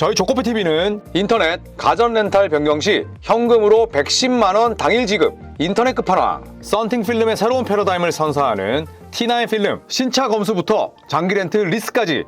저희 조코피TV는 인터넷 가전 렌탈 변경 시 현금으로 110만 원 당일 지급, 인터넷 끝판왕, 썬팅 필름의 새로운 패러다임을 선사하는 T9 필름 신차 검수부터 장기 렌트 리스까지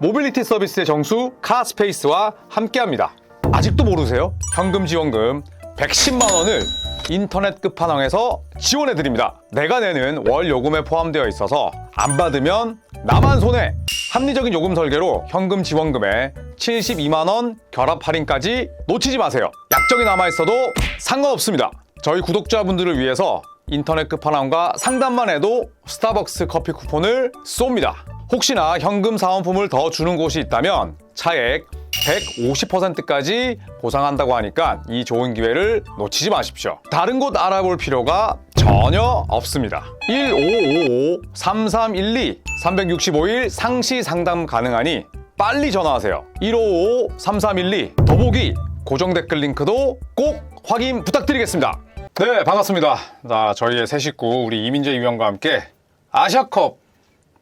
모빌리티 서비스의 정수 카스페이스와 함께합니다. 아직도 모르세요? 현금 지원금 110만 원을 인터넷 끝판왕에서 지원해 드립니다. 내가 내는 월 요금에 포함되어 있어서 안 받으면 나만 손해. 합리적인 요금 설계로 현금 지원금에 72만 원 결합 할인까지 놓치지 마세요. 약정이 남아 있어도 상관없습니다. 저희 구독자분들을 위해서 인터넷 끝판왕과 상담만 해도 스타벅스 커피 쿠폰을 쏩니다. 혹시나 현금 사은품을 더 주는 곳이 있다면 차액 150%까지 보상한다고 하니까 이 좋은 기회를 놓치지 마십시오. 다른 곳 알아볼 필요가 전혀 없습니다. 1555-3312 365일 상시 상담 가능하니 빨리 전화하세요. 1555-3312 더보기 고정 댓글 링크도 꼭 확인 부탁드리겠습니다. 네, 반갑습니다. 자, 저희의 새 식구 우리 이민재 위원과 함께 아시아컵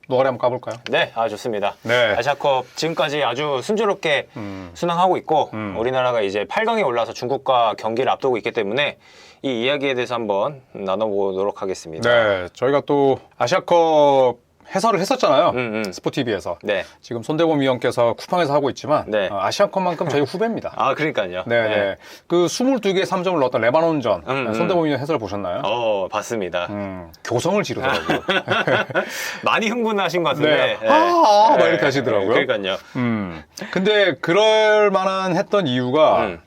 노가리 한번 까볼까요? 네, 아 좋습니다. 네. 아시아컵 지금까지 아주 순조롭게 순항하고 있고 우리나라가 이제 8강에 올라서 중국과 경기를 앞두고 있기 때문에 이 이야기에 대해서 한번 나눠보도록 하겠습니다. 네, 저희가 또 아시아컵 해설을 했었잖아요. 음, 음. 스포티비에서. 네. 지금 손대범 위원께서 쿠팡에서 하고 있지만 네. 어, 아시아컵만큼 저희 후배입니다. 아 그러니까요. 네, 네. 그 22개의 3점을 넣었던 레바논전 음, 음. 손대범 위원 해설 보셨나요? 어 봤습니다. 음, 교성을 지르더라고요. 많이 흥분하신 것 같은데. 네. 아, 아, 막 이렇게 하시더라고요. 그러니까요. 음. 근데 그럴 만한 했던 이유가 음.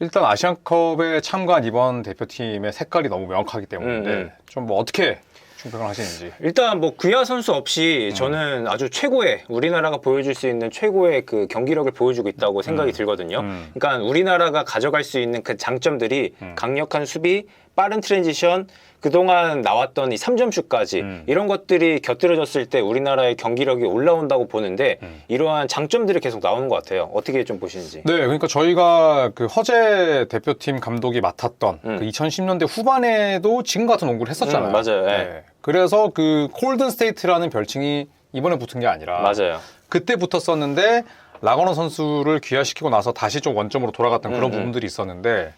일단 아시안컵에 참가한 이번 대표팀의 색깔이 너무 명확하기 음. 좀뭐 어떻게 총평을 하시는지. 일단 뭐 구야 선수 없이 저는 아주 최고의 우리나라가 보여줄 수 있는 최고의 그 경기력을 보여주고 있다고 생각이 들거든요. 음. 그러니까 우리나라가 가져갈 수 있는 그 장점들이 강력한 수비, 빠른 트랜지션, 그동안 나왔던 이 3점슛까지 음. 이런 것들이 곁들여졌을 때 우리나라의 경기력이 올라온다고 보는데 이러한 장점들이 계속 나오는 것 같아요. 어떻게 좀 보시는지. 네, 그러니까 저희가 그 허재 대표팀 감독이 맡았던 음. 그 2010년대 후반에도 지금 같은 농구를 했었잖아요. 음, 맞아요. 네. 그래서 그 콜든 스테이트라는 별칭이 이번에 붙은 게 아니라 맞아요. 그때 붙었었는데 라거너 선수를 귀화시키고 나서 다시 좀 원점으로 돌아갔던 그런 음, 음. 부분들이 있었는데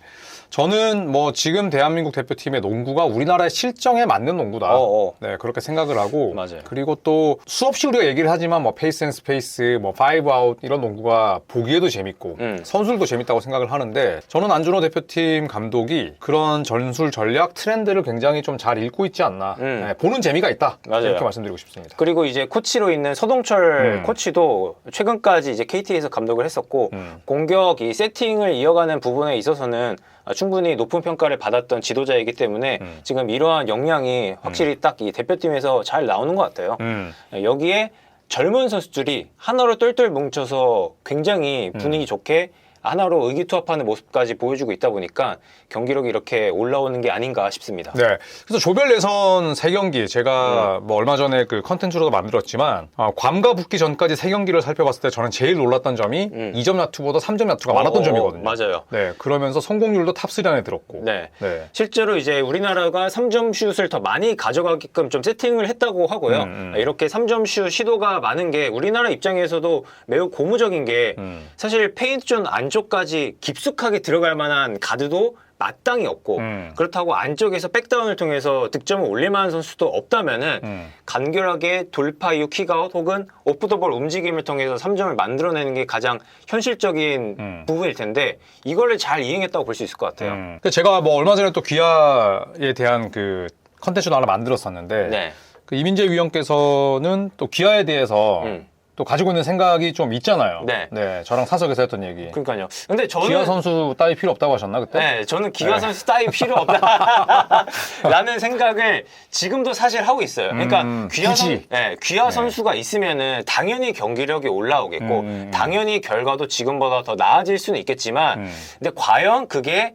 저는 뭐 지금 대한민국 대표팀의 농구가 우리나라의 실정에 맞는 농구다. 어, 어. 네, 그렇게 생각을 하고 맞아요. 그리고 또 수없이 우리가 얘기를 하지만 뭐 페이스 앤 스페이스, 뭐 파이브 아웃 이런 농구가 보기에도 재밌고 음. 선수들도 재밌다고 생각을 하는데 저는 안준호 대표팀 감독이 그런 전술 전략 트렌드를 굉장히 좀 잘 읽고 있지 않나. 음. 네, 보는 재미가 있다. 맞아요. 이렇게 말씀드리고 싶습니다. 그리고 이제 코치로 있는 서동철 음. 코치도 최근까지 이제 KT에서 감독을 했었고 음. 공격 이 세팅을 이어가는 부분에 있어서는 아, 충분히 높은 평가를 받았던 지도자이기 때문에 음. 지금 이러한 역량이 확실히 딱 이 대표팀에서 잘 나오는 것 같아요. 음. 여기에 젊은 선수들이 하나로 똘똘 뭉쳐서 굉장히 분위기 좋게 하나로 의기투합하는 모습까지 보여주고 있다 보니까 경기력이 이렇게 올라오는 게 아닌가 싶습니다. 네. 그래서 조별 예선 세경기 제가 뭐 얼마 전에 그 컨텐츠로도 만들었지만 아, 괌과 붙기 전까지 세경기를 살펴봤을 때 저는 제일 놀랐던 점이 음. 2점 야투보다 3점 야투가 많았던 어, 점이거든요. 맞아요. 네. 그러면서 성공률도 탑3 안에 들었고. 네. 네. 실제로 이제 우리나라가 3점 슛을 더 많이 가져가게끔 좀 세팅을 했다고 하고요. 음, 음. 이렇게 3점 슛 시도가 많은 게 우리나라 입장에서도 매우 고무적인 게 음. 사실 페인트존 안 쪽까지 깊숙하게 들어갈 만한 가드도 마땅히 없고 음. 그렇다고 안쪽에서 백다운을 통해서 득점을 올릴 만한 선수도 없다면은 음. 간결하게 돌파 이후 킥아웃 혹은 오프 더볼 움직임을 통해서 3점을 만들어내는 게 가장 현실적인 음. 부분일 텐데 이거를 잘 이행했다고 볼 수 있을 것 같아요. 음. 제가 뭐 얼마 전에 또 귀하에 대한 그 컨텐츠도 하나 만들었었는데 네. 그 이민재 위원께서는 또 귀하에 대해서 음. 또 가지고 있는 생각이 좀 있잖아요. 네. 저랑 사석에서 했던 얘기. 그러니까요. 근데 저는 귀하 선수 따위 필요 없다고 하셨나 그때? 네, 저는 기아 네. 선수 따위 필요 없다라는 생각을 지금도 사실 하고 있어요. 그러니까 음, 귀하, 선, 굳이. 네, 귀하 선수가 있으면은 당연히 경기력이 올라오겠고 음. 당연히 결과도 지금보다 더 나아질 수는 있겠지만 음. 근데 과연 그게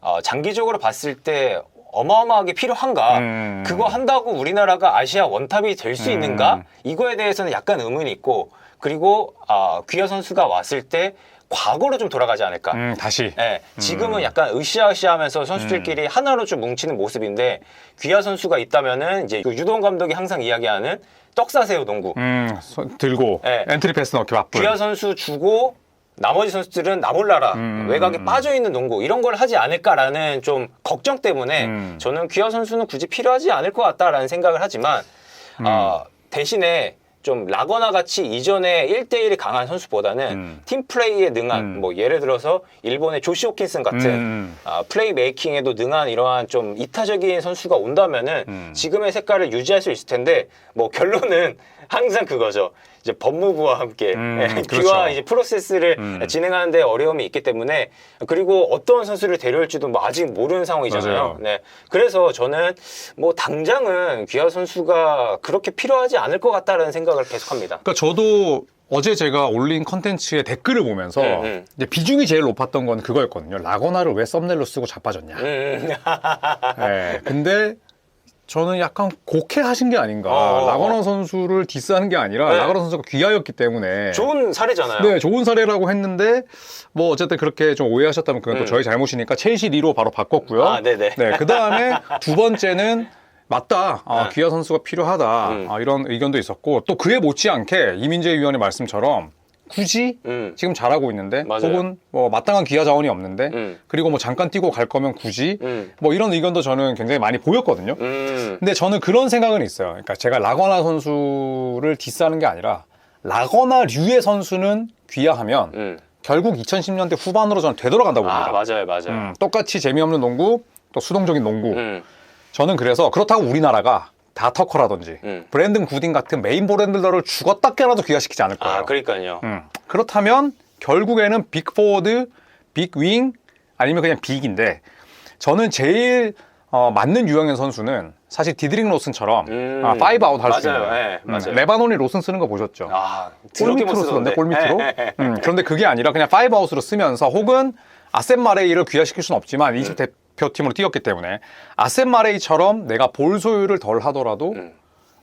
어, 장기적으로 봤을 때 어마어마하게 필요한가? 음. 그거 한다고 우리나라가 아시아 원탑이 될수 음. 있는가? 이거에 대해서는 약간 의문이 있고 그리고 아, 귀하 선수가 왔을 때 과거로 좀 돌아가지 않을까? 음, 다시. 예, 지금은 약간 으쌰으쌰하면서 선수들끼리 음. 하나로 좀 뭉치는 모습인데 귀하 선수가 있다면은 이제 그 유동 감독이 항상 이야기하는 떡사세요 농구. 음, 손 들고 네. 엔트리 패스 넣기 바쁜. 귀하 선수 주고 나머지 선수들은 나몰라라 음, 외곽에 음, 빠져 있는 농구 이런 걸 하지 않을까라는 좀 걱정 때문에 음. 저는 귀하 선수는 굳이 필요하지 않을 것 같다라는 생각을 하지만 음. 아, 대신에 좀 라거나 같이 이전에 1대1이 강한 선수보다는 음. 팀 플레이에 능한 음. 뭐 예를 들어서 일본의 조시 호킨슨 같은 음. 아, 플레이 메이킹에도 능한 이러한 좀 이타적인 선수가 온다면은 음. 지금의 색깔을 유지할 수 있을 텐데 뭐 결론은 항상 그거죠. 이제 법무부와 함께 음, 예, 그렇죠. 귀화 이제 프로세스를 음. 진행하는데 어려움이 있기 때문에 그리고 어떤 선수를 데려올지도 뭐 아직 모르는 상황이잖아요. 맞아요. 네, 그래서 저는 뭐 당장은 귀화 선수가 그렇게 필요하지 않을 것 같다라는 생각을 계속합니다. 그러니까 저도 어제 제가 올린 컨텐츠의 댓글을 보면서 음, 음. 이제 비중이 제일 높았던 건 그거였거든요. 라거나를 왜 썸네일로 쓰고 자빠졌냐. 음, 음. 네, 근데 저는 약간 곡해하신 게 아닌가. 어. 라거나 선수를 디스하는 게 아니라 네. 라거나 선수가 귀하였기 때문에 좋은 사례잖아요. 네, 좋은 사례라고 했는데 뭐 어쨌든 그렇게 좀 오해하셨다면 그건 또 음. 저희 잘못이니까 첼시 리로 바로 바꿨고요. 아, 네네. 네, 그 다음에 두 번째는 맞다. 아, 네. 귀하 선수가 필요하다. 음. 아, 이런 의견도 있었고 또 그에 못지않게 이민재 위원의 말씀처럼 굳이 음. 지금 잘하고 있는데 맞아요. 혹은 뭐 마땅한 기하 자원이 없는데 음. 그리고 뭐 잠깐 뛰고 갈 거면 굳이 음. 뭐 이런 의견도 저는 굉장히 많이 보였거든요. 음. 근데 저는 그런 생각은 있어요. 그러니까 제가 라거나 선수를 디스하는 게 아니라 라거나류의 선수는 귀하하면 음. 결국 2010년대 후반으로 저는 되돌아간다고 봅니다. 아, 맞아요, 맞아요. 음, 똑같이 재미없는 농구, 또 수동적인 농구. 음. 저는 그래서 그렇다고 우리나라가 다 터커라든지 음. 브랜든 구딘 같은 메인 브랜드러를 죽었다 깨라도 귀화시키지 않을 거예요. 아, 그러니까요. 음, 그렇다면 결국에는 빅 포워드, 빅 윙, 아니면 그냥 빅인데 저는 제일 어, 맞는 유형의 선수는 사실 디드링 로슨처럼 음. 아, 파이브 아웃 할 수. 있는 네, 맞아요. 레바논이 로슨 쓰는 거 보셨죠? 아, 골 더럽게 못 밑으로 쓰던데 쓰던데. 골 밑으로. 예, 예, 예. 음, 그런데 그게 아니라 그냥 파이브 아웃으로 쓰면서 혹은 아셈 마레이를 귀화시킬 수는 없지만 이집 음. 대표팀으로 뛰었기 때문에 아셈 마레이처럼 내가 볼 소유를 덜 하더라도 음.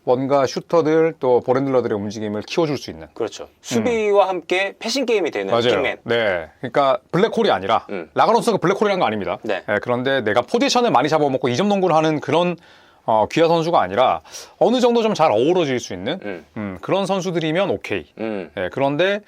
뭔가 슈터들 또 볼핸들러들의 움직임을 키워줄 수 있는. 그렇죠. 수비와 함께 패싱 게임이 되는 맞아요. 킹맨. 네. 그러니까 블랙홀이 아니라 음. 라가론스가 블랙홀이라는 거 아닙니다. 네. 예, 그런데 내가 포지션을 많이 잡아먹고 이점 농구를 하는 그런 어, 귀하 선수가 아니라 어느 정도 좀 잘 어우러질 수 있는 음. 음, 그런 선수들이면 오케이. 음. 예, 그런데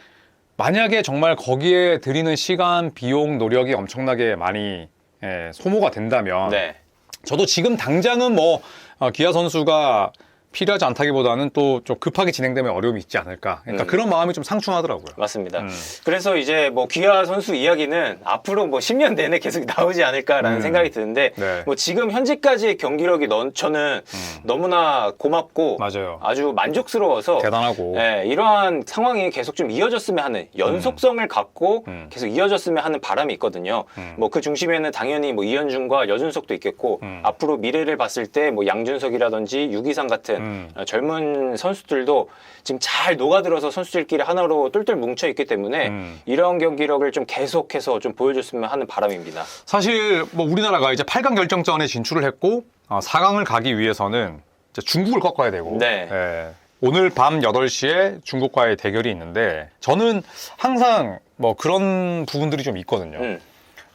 만약에 정말 거기에 들이는 시간, 비용, 노력이 엄청나게 많이 예, 소모가 된다면 네. 저도 지금 당장은 뭐 어, 기아 선수가 필요하지 않다기보다는 또 좀 급하게 진행되면 어려움이 있지 않을까. 그러니까 음. 그런 마음이 좀 상충하더라고요. 맞습니다. 음. 그래서 이제 뭐 귀하 선수 이야기는 앞으로 뭐 10년 내내 계속 나오지 않을까라는 음. 생각이 드는데 네. 뭐 지금 현재까지의 경기력이 넌 저는 너무나 고맙고 맞아요. 아주 만족스러워서 대단하고. 네, 이러한 상황이 계속 좀 이어졌으면 하는 연속성을 갖고 음. 계속 이어졌으면 하는 바람이 있거든요. 음. 뭐그 중심에는 당연히 뭐 이현준과 여준석도 있겠고 음. 앞으로 미래를 봤을 때 뭐 양준석이라든지 유기상 같은 음. 어, 젊은 선수들도 지금 잘 녹아들어서 선수들끼리 하나로 똘똘 뭉쳐 있기 때문에 음. 이런 경기력을 좀 계속해서 좀 보여줬으면 하는 바람입니다. 사실 뭐 우리나라가 이제 8강 결정전에 진출을 했고 어, 4강을 가기 위해서는 중국을 꺾어야 되고 네. 예, 오늘 밤 8시에 중국과의 대결이 있는데 저는 항상 뭐 그런 부분들이 좀 있거든요. 음,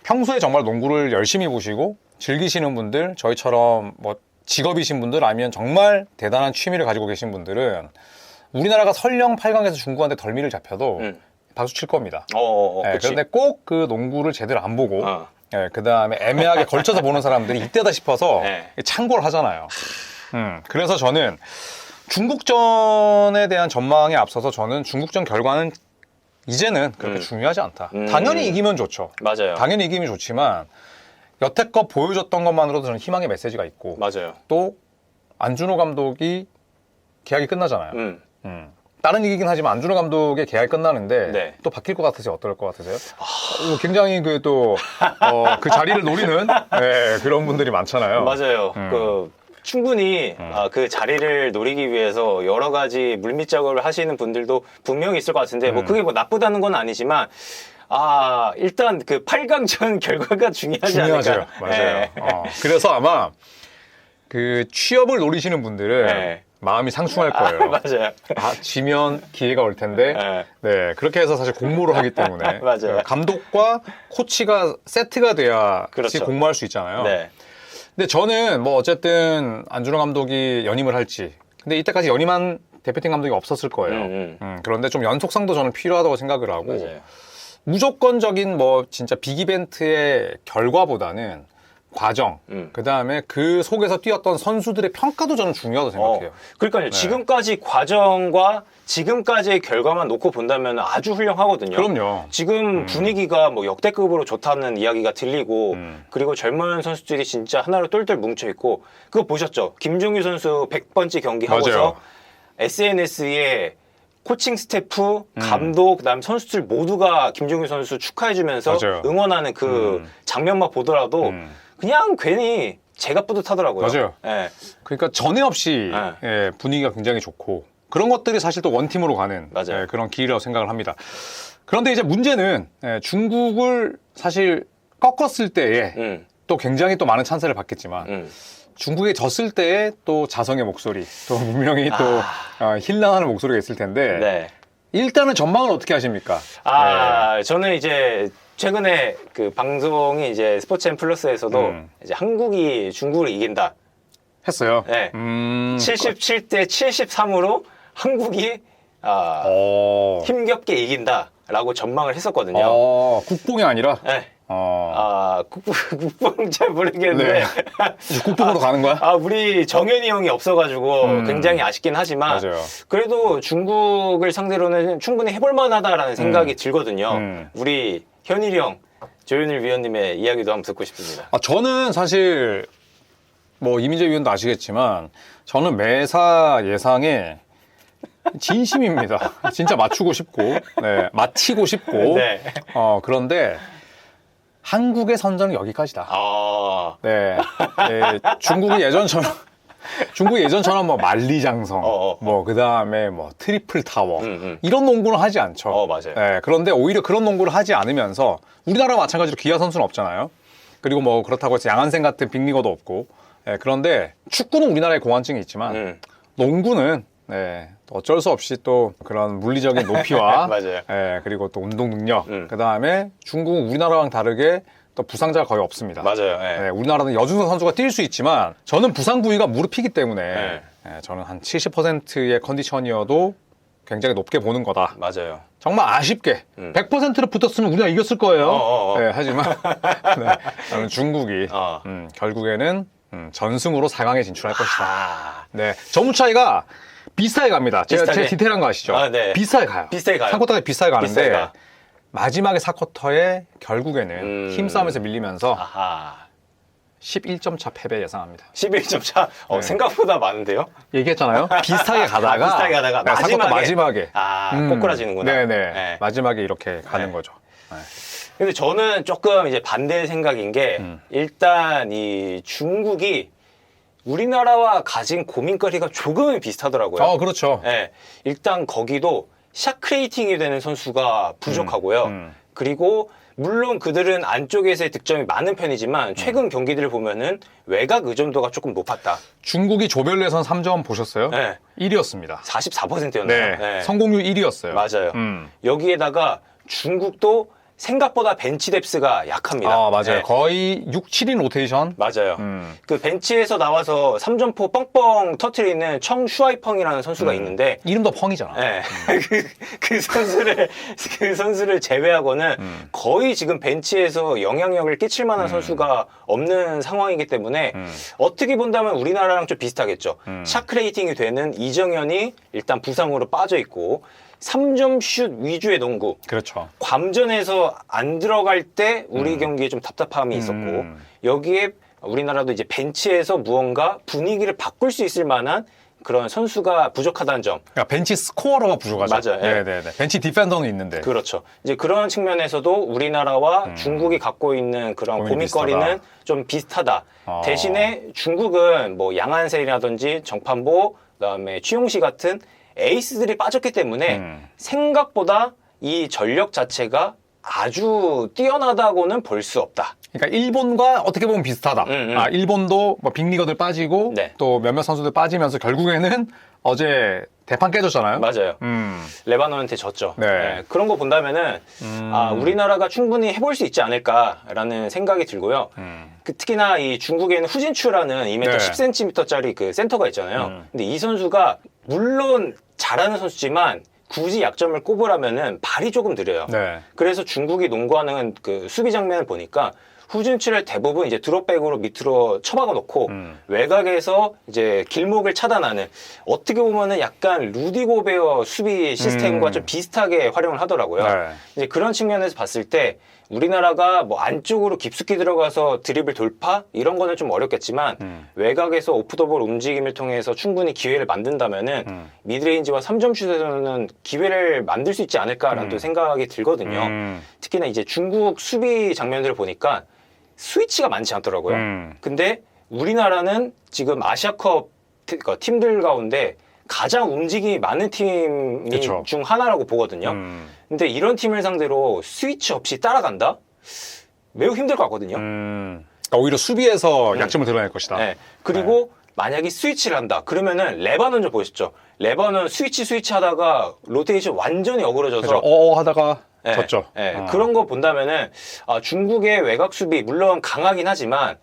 평소에 정말 농구를 열심히 보시고 즐기시는 분들, 저희처럼 뭐 직업이신 분들 아니면 정말 대단한 취미를 가지고 계신 분들은 우리나라가 설령 8강에서 중국한테 덜미를 잡혀도 음. 박수 칠 겁니다. 어, 어, 어, 예, 그치. 그런데 꼭 그 농구를 제대로 안 보고 어. 예, 그 다음에 애매하게 걸쳐서 보는 사람들이 이때다 싶어서 네. 참고를 하잖아요. 음, 그래서 저는 중국전에 대한 전망에 앞서서 저는 중국전 결과는 이제는 그렇게 음. 중요하지 않다. 음. 당연히 이기면 좋죠. 맞아요. 당연히 이기면 좋지만 여태껏 보여줬던 것만으로도 저는 희망의 메시지가 있고 맞아요. 또 안준호 감독이 계약이 끝나잖아요. 음. 음. 다른 얘기긴 하지만 안준호 감독의 계약이 끝나는데 네. 또 바뀔 것 같으세요? 어떨 것 같으세요? 어, 굉장히 그 또그 자리를 노리는 네, 그런 분들이 많잖아요. 맞아요. 음. 그 충분히 아, 그 자리를 노리기 위해서 여러 가지 물밑 작업을 하시는 분들도 분명히 있을 것 같은데 뭐 음. 그게 뭐 나쁘다는 건 아니지만 아 일단 그 8강전 결과가 중요하지 중요하죠. 않을까. 맞아요. 네. 어, 그래서 아마 그 취업을 노리시는 분들은 네. 마음이 상충할 거예요. 맞아요. 아, 지면 기회가 올 텐데. 네. 네, 그렇게 해서 사실 공모를 하기 때문에 맞아요. 그 감독과 코치가 세트가 돼야 그렇죠. 공모할 수 있잖아요. 네. 근데 저는 뭐 어쨌든 안준호 감독이 연임을 할지 근데 이때까지 연임한 대표팀 감독이 없었을 거예요. 음, 음. 음, 그런데 좀 연속성도 저는 필요하다고 생각을 하고 맞아요. 무조건적인 뭐 진짜 빅 이벤트의 결과보다는 과정, 음. 그 다음에 그 속에서 뛰었던 선수들의 평가도 저는 중요하다고 생각해요. 어, 그러니까요. 지금까지 과정과 지금까지의 결과만 놓고 본다면 아주 훌륭하거든요. 그럼요. 지금 분위기가 뭐 역대급으로 좋다는 이야기가 들리고 음. 그리고 젊은 선수들이 진짜 하나로 똘똘 뭉쳐 있고 그거 보셨죠? 김종규 선수 100번째 경기 하고서. SNS에 코칭 스태프, 음. 감독, 그다음 선수들 모두가 김종규 선수 축하해주면서 맞아요. 응원하는 그 음. 장면만 보더라도 음. 그냥 괜히 제가 뿌듯하더라고요. 맞아요. 예. 그러니까 전에 없이 네. 예, 분위기가 굉장히 좋고 그런 것들이 사실 또 원팀으로 가는 맞아요. 예, 그런 길이라고 생각을 합니다. 그런데 이제 문제는 예, 중국을 사실 꺾었을 때에 음, 또 굉장히 또 많은 찬사를 받겠지만 음. 중국에 졌을 때에 또 자성의 목소리 또 분명히 또 어, 힐난하는 목소리가 있을 텐데 아. 네. 일단은 전망을 어떻게 하십니까? 아, 네. 저는 이제 최근에 그 방송이 이제 스포츠 앤 플러스에서도 음. 이제 한국이 중국을 이긴다. 했어요. 네. 음, 77대 73으로 한국이 아, 어, 힘겹게 이긴다라고 전망을 했었거든요. 어, 국뽕이 아니라 네. 어, 아, 국뽕, 국뽕 잘 모르겠는데. 네. 국뽕으로 가는 거야? 아, 우리 정현이 형이 없어가지고 음. 굉장히 아쉽긴 하지만. 맞아요. 그래도 중국을 상대로는 충분히 해볼 만하다라는 생각이 들거든요. 음. 우리 현일이 형, 조현일 위원님의 이야기도 한번 듣고 싶습니다. 아, 저는 사실 뭐 이민재 위원도 아시겠지만 저는 매사 예상에 진심입니다. 진짜 맞추고 싶고, 네, 맞히고 싶고, 네. 어, 그런데 한국의 선전은 여기까지다. 아, 네, 네, 중국이 예전처럼 중국이 예전처럼 뭐 만리장성, 어, 어. 뭐 그 다음에 뭐 트리플 타워 음, 음. 이런 농구는 하지 않죠. 어, 맞아요. 네, 그런데 오히려 그런 농구를 하지 않으면서 우리나라 마찬가지로 기아 선수는 없잖아요. 그리고 뭐 그렇다고 해서 양한생 같은 빅리거도 없고. 네, 그런데 축구는 우리나라의 공환증이 있지만 음. 농구는 네, 또 어쩔 수 없이 또 그런 물리적인 높이와 맞아요. 예, 그리고 또 운동 능력, 음. 그 다음에 중국은 우리나라랑 다르게 또 부상자가 거의 없습니다. 맞아요. 예. 예, 우리나라는 여중선 선수가 뛸 수 있지만 저는 부상 부위가 무릎이기 때문에 네. 예, 저는 한 70%의 컨디션이어도 굉장히 높게 보는 거다. 맞아요. 정말 아쉽게 음. 100%로 붙었으면 우리가 이겼을 거예요. 어, 어, 어. 예, 하지만 네, 저는 중국이 어. 음, 결국에는 음, 전승으로 4강에 진출할 것이다. 아, 네, 점수 차이가 비슷하게 갑니다. 제가 비슷하게? 제가 디테일한 거 아시죠? 아, 네. 비슷하게 가요. 비슷하게 가요? 3쿼터가 비슷하게 가는데 가. 마지막에 4쿼터에 결국에는 음. 힘싸움에서 밀리면서 아하. 11점 차 패배 예상합니다. 11점 차. 어, 네. 생각보다 많은데요? 얘기했잖아요. 비슷하게 가다가 아, 비슷하게 가다가 네, 4쿼터 마지막에. 마지막에 아, 음, 꼬꾸라지는구나. 네네. 네. 마지막에 이렇게 가는 네. 거죠. 네. 근데 저는 조금 이제 반대 생각인 게 음. 일단 이 중국이 우리나라와 가진 고민거리가 조금은 비슷하더라고요. 어, 그렇죠. 예, 일단 거기도 샷크레이팅이 되는 선수가 부족하고요. 음. 그리고 물론 그들은 안쪽에서의 득점이 많은 음. 편이지만 최근 경기들을 보면은 외곽 의존도가 조금 높았다. 중국이 조별 예선 3점 보셨어요? 네. 1위였습니다. 44%였나요? 네. 성공률 1위였어요. 맞아요. 음. 여기에다가 중국도 생각보다 ben치 뎁스가 약합니다. 아, 맞아요. 네, 거의 6, 7인 로테이션. 맞아요. 음. 그 벤치에서 나와서 3점포 뻥뻥 터트리는 청 슈아이펑이라는 선수가 음. 있는데 이름도 펑이잖아. 예. 그, 그 선수를 그 선수를 제외하고는 음. 거의 지금 벤치에서 영향력을 끼칠 만한 선수가 없는 상황이기 때문에 음. 어떻게 본다면 우리나라랑 좀 비슷하겠죠. 음. 샤크 레이팅이 되는 이정현이 일단 부상으로 빠져 있고 3점 슛 위주의 농구. 그렇죠. 괌전에서 안 들어갈 때 우리 경기에 좀 답답함이 있었고 음. 여기에 우리나라도 이제 벤치에서 무언가 분위기를 바꿀 수 있을 만한 그런 선수가 부족하다는 점. 그러니까 벤치 스코어러가 부족하죠. 맞아요. 예. 네네 네. 벤치 디펜더는 있는데. 그렇죠. 이제 그런 측면에서도 우리나라와 중국이 갖고 있는 그런 음. 고민거리는 비슷하다. 좀 비슷하다. 어. 대신에 중국은 뭐 양한셀이라든지 정판보, 그다음에 취용시 같은 에이스들이 빠졌기 때문에 음. 생각보다 이 전력 자체가 아주 뛰어나다고는 볼 수 없다. 그러니까 일본과 어떻게 보면 비슷하다. 음, 음. 아, 일본도 뭐 빅리거들 빠지고 네. 또 몇몇 선수들 빠지면서 결국에는 어제 대판 깨졌잖아요. 맞아요. 음. 레바논한테 졌죠. 네. 네, 그런 거 본다면은 음. 아, 우리나라가 충분히 해볼 수 있지 않을까라는 생각이 들고요. 음. 그 특히나 이 중국에는 후진추라는 2m 네. 10cm짜리 그 센터가 있잖아요. 음. 근데 이 선수가 물론 잘하는 선수지만 굳이 약점을 꼽으라면은 발이 조금 느려요. 네. 그래서 중국이 농구하는 그 수비 장면을 보니까 후진치를 대부분 이제 드롭백으로 밑으로 처박아 놓고 음. 외곽에서 이제 길목을 차단하는 어떻게 보면은 약간 루디 고베어 수비 시스템과 음. 좀 비슷하게 활용을 하더라고요. 네. 이제 그런 측면에서 봤을 때 우리나라가 뭐 안쪽으로 깊숙이 들어가서 드리블 돌파 이런 거는 좀 어렵겠지만 음. 외곽에서 오프더볼 움직임을 통해서 충분히 기회를 만든다면은 음. 미드레인지와 3점 슛에서는 기회를 만들 수 있지 않을까라는 음. 또 생각이 들거든요. 음. 특히나 이제 중국 수비 장면들을 보니까 스위치가 많지 않더라고요. 음. 근데 우리나라는 지금 아시아컵 티- 그 팀들 가운데 가장 움직임이 많은 팀. 중 하나라고 보거든요. 음. 근데 이런 팀을 상대로 스위치 없이 따라간다? 매우 힘들 것 같거든요. 음. 그러니까 오히려 수비에서 음. 약점을 드러낼 것이다. 네. 그리고 만약에 스위치를 한다. 그러면은 레바논 좀 보셨죠? 레바논 스위치 스위치 하다가 로테이션 완전히 어그러져서 어어 하다가 예, 졌죠. 예, 어. 그런 거 본다면은 아, 중국의 외곽 수비 물론 강하긴 하지만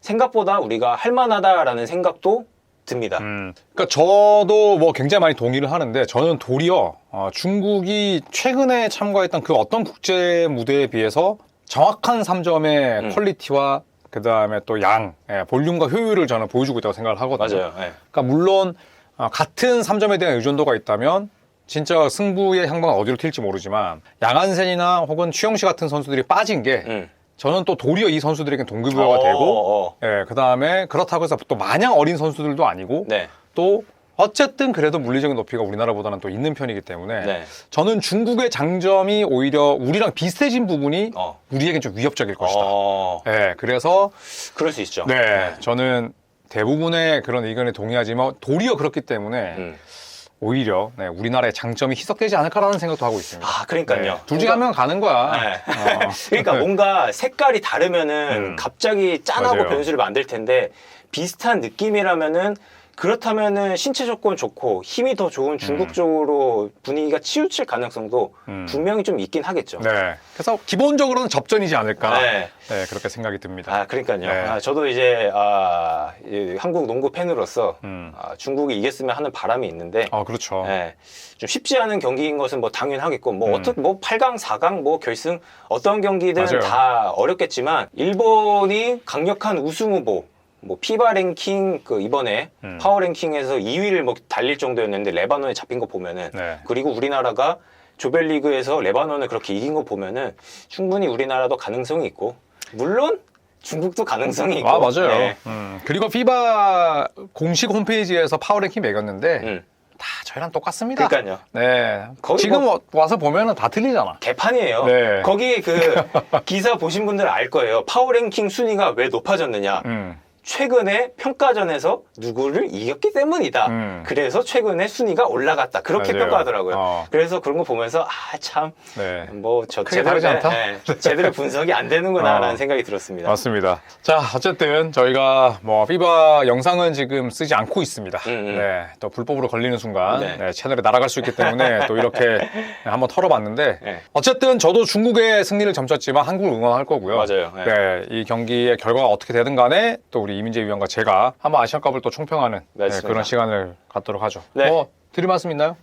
생각보다 우리가 할 만하다라는 생각도 듭니다. 음, 그러니까 저도 뭐 굉장히 많이 동의를 하는데 저는 도리어 어, 중국이 최근에 참가했던 그 어떤 국제 무대에 비해서 정확한 3점의 음. 퀄리티와 그 다음에 또 양, 예, 볼륨과 효율을 저는 보여주고 있다고 생각을 하거든요. 맞아요. 예. 그러니까 물론 어, 같은 3점에 대한 의존도가 있다면 진짜 승부의 향방은 어디로 튈지 모르지만 양한센이나 혹은 추영시 같은 선수들이 빠진 게 음. 저는 또 도리어 이 선수들에겐 동기부여가 되고 어, 어. 예, 그 다음에 그렇다고 해서 또 마냥 어린 선수들도 아니고 네. 또 어쨌든 그래도 물리적인 높이가 우리나라보다는 또 있는 편이기 때문에 네. 저는 중국의 장점이 오히려 우리랑 비슷해진 부분이 어. 우리에겐 좀 위협적일 것이다. 어. 예, 그래서 그럴 수 있죠. 네, 저는 대부분의 그런 의견에 동의하지만 도리어 그렇기 때문에 음. 오히려 네, 우리나라의 장점이 희석되지 않을까라는 생각도 하고 있습니다. 아, 그러니까요. 네, 둘 중에 한 명은 가는 거야. 네. 어. 그러니까 뭔가 색깔이 다르면은 음. 갑자기 짠하고 맞아요. 변수를 만들 텐데 비슷한 느낌이라면은 그렇다면은 신체 조건 좋고 힘이 더 좋은 중국 쪽으로 분위기가 치우칠 가능성도 음. 분명히 좀 있긴 하겠죠. 네, 그래서 기본적으로는 접전이지 않을까. 네. 네, 그렇게 생각이 듭니다. 아, 그러니까요. 네. 아, 저도 이제 아, 이 한국 농구 팬으로서 음. 아, 중국이 이겼으면 하는 바람이 있는데 아, 그렇죠. 예, 좀 쉽지 않은 경기인 것은 뭐 당연하겠고 뭐 음. 어떻게 뭐 8강, 4강, 뭐 결승 어떤 경기든 맞아요. 다 어렵겠지만 일본이 강력한 우승 후보 뭐 피바 랭킹 그 이번에 음. 파워 랭킹에서 2위를 뭐 달릴 정도였는데 레바논에 잡힌 거 보면은 네. 그리고 우리나라가 조별리그에서 레바논을 그렇게 이긴 거 보면은 충분히 우리나라도 가능성이 있고 물론 중국도 가능성이 있고 아, 맞아요. 예. 음, 그리고 피바 공식 홈페이지에서 파워 랭킹 매겼는데 음, 다 저희랑 똑같습니다. 그러니까요. 네. 지금 뭐- 와서 보면은 다 틀리잖아. 개판이에요. 네. 거기 그 기사 보신 분들 알 거예요. 파워 랭킹 순위가 왜 높아졌느냐. 음. 최근에 평가전에서 누구를 이겼기 때문이다. 음. 그래서 최근에 순위가 올라갔다. 그렇게 맞아요. 평가하더라고요. 어. 그래서 그런 거 보면서 아 참 네. 뭐저 크게 제대로 다르지 않다? 네, 제대로 분석이 안 되는구나라는 어. 생각이 들었습니다. 맞습니다. 자, 어쨌든 저희가 뭐 피바 영상은 지금 쓰지 않고 있습니다. 음, 음. 네, 또 불법으로 걸리는 순간 네. 네, 채널에 날아갈 수 있기 때문에 또 이렇게 한번 털어봤는데 네. 어쨌든 저도 중국의 승리를 점쳤지만 한국을 응원할 거고요. 맞아요. 네. 네, 이 경기의 결과가 어떻게 되든 간에 또 우리 이민재 위원과 제가 한번 아시안컵을 또 총평하는 네, 맞습니다. 그런 시간을 갖도록 하죠. 네. 뭐 드릴 말씀 있나요?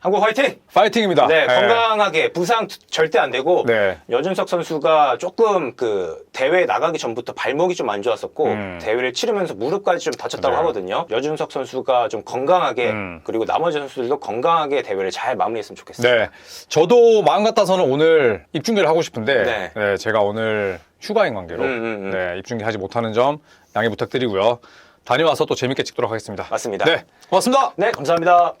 한국 화이팅! 파이팅입니다. 네, 건강하게 부상 절대 안 되고 네. 여준석 선수가 조금 그 대회 나가기 전부터 발목이 좀 안 좋았었고 음. 대회를 치르면서 무릎까지 좀 다쳤다고 맞아요. 하거든요. 여준석 선수가 좀 건강하게 음. 그리고 나머지 선수들도 건강하게 대회를 잘 마무리했으면 좋겠어요. 네. 저도 마음 같아서는 오늘 입중계를 하고 싶은데 네. 네, 제가 오늘 휴가인 관계로 음, 음, 음. 네, 입중계 하지 못하는 점 양해 부탁드리고요. 다녀와서 또 재밌게 찍도록 하겠습니다. 맞습니다. 네. 고맙습니다. 네, 감사합니다.